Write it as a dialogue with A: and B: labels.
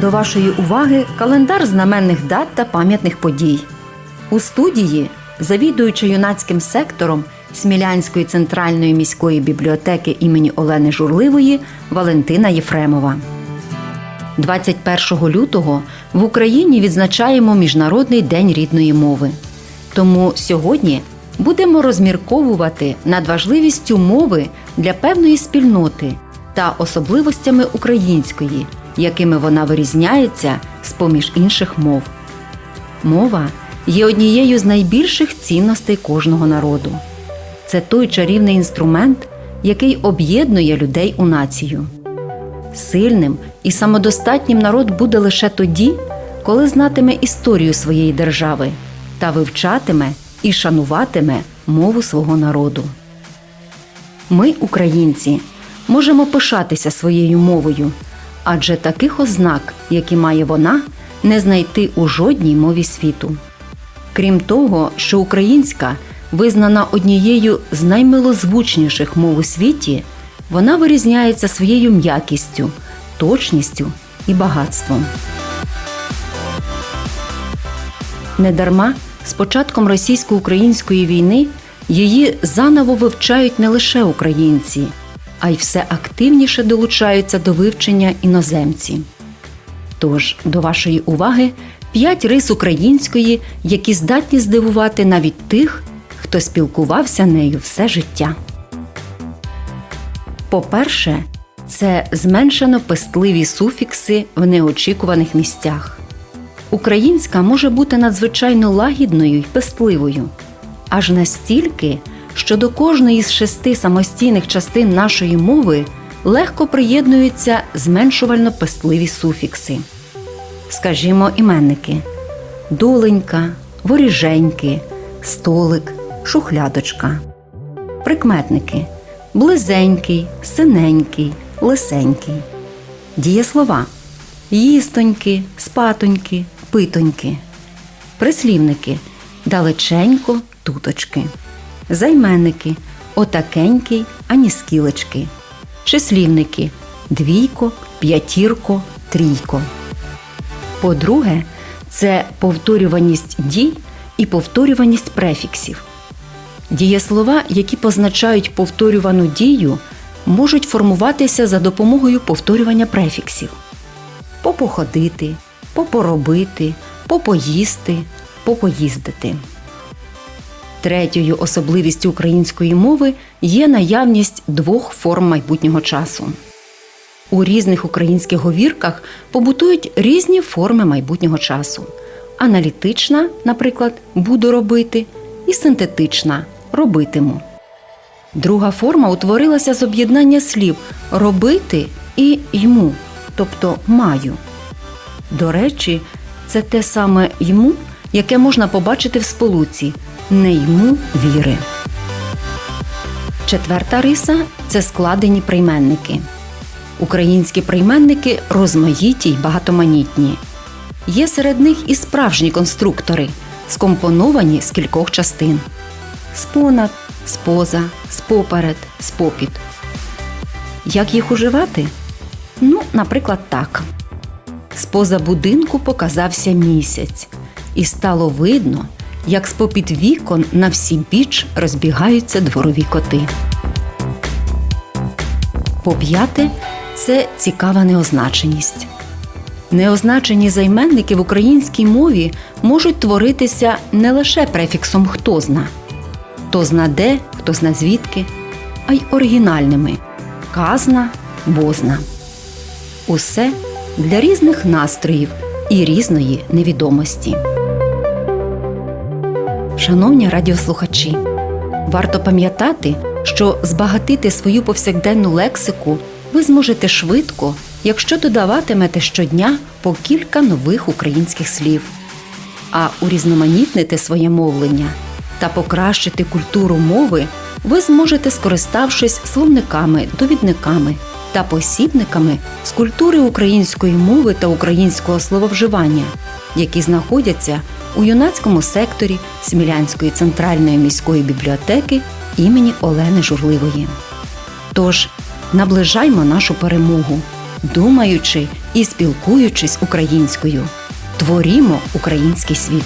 A: До вашої уваги календар знаменних дат та пам'ятних подій. У студії завідуюча юнацьким сектором Смілянської центральної міської бібліотеки імені Олени Журливої Валентина Єфремова. 21 лютого в Україні відзначаємо Міжнародний день рідної мови. Тому сьогодні будемо розмірковувати над важливістю мови для певної спільноти та особливостями української, якими вона вирізняється з поміж інших мов. Мова є однією з найбільших цінностей кожного народу. Це той чарівний інструмент, який об'єднує людей у націю. Сильним і самодостатнім народ буде лише тоді, коли знатиме історію своєї держави та вивчатиме і шануватиме мову свого народу. Ми, українці, можемо пишатися своєю мовою, адже таких ознак, які має вона, не знайти у жодній мові світу. Крім того, що українська визнана однією з наймилозвучніших мов у світі, вона вирізняється своєю м'якістю, точністю і багатством. Недарма з початком російсько-української війни її заново вивчають не лише українці, а й все активніше долучаються до вивчення іноземці. Тож до вашої уваги п'ять рис української, які здатні здивувати навіть тих, хто спілкувався нею все життя. По-перше, це зменшено пестливі суфікси в неочікуваних місцях. Українська може бути надзвичайно лагідною й пестливою, аж настільки, що до кожної з шести самостійних частин нашої мови легко приєднуються зменшувально пестливі суфікси. Скажімо, іменники доленька, воріженьки, столик, шухлядочка. Прикметники близенький, синенький, лисенький. Дієслова їстоньки, спатоньки, питоньки. Прислівники далеченько, туточки. Займенники отакенький, ані скілечки. Числівники двійко, п'ятірко, трійко. По-друге, це повторюваність дій і повторюваність префіксів. Дієслова, які позначають повторювану дію, можуть формуватися за допомогою повторювання префіксів: попоходити, попоробити, попоїсти, попоїздити. Третьою особливістю української мови є наявність двох форм майбутнього часу. У різних українських говірках побутують різні форми майбутнього часу: аналітична, наприклад, буду робити, і синтетична робитиму. Друга форма утворилася з об'єднання слів робити і йму, тобто маю. До речі, це те саме йму, яке можна побачити в сполуці не йму віри. Четверта риса це складені прийменники. Українські прийменники розмаїті й багатоманітні. Є серед них і справжні конструктори, скомпоновані з кількох частин: спонад, споза, споперед, спопід. Як їх уживати? Ну, наприклад, так. Споза будинку показався місяць, і стало видно, як з попід вікон на всі біч розбігаються дворові коти. По п'яте це цікава неозначеність. Неозначені займенники в українській мові можуть творитися не лише префіксом хто зна, хто зна де, хто зна звідки, а й оригінальними казна, бозна. Усе для різних настроїв і різної невідомості. Шановні радіослухачі, варто пам'ятати, що збагатити свою повсякденну лексику ви зможете швидко, якщо додаватимете щодня по кілька нових українських слів, а урізноманітнити своє мовлення та покращити культуру мови ви зможете, скориставшись словниками, довідниками та посібниками з культури української мови та українського слововживання, які знаходяться у юнацькому секторі Смілянської центральної міської бібліотеки імені Олени Журливої. Тож наближаймо нашу перемогу думаючи і спілкуючись українською. Творімо український світ.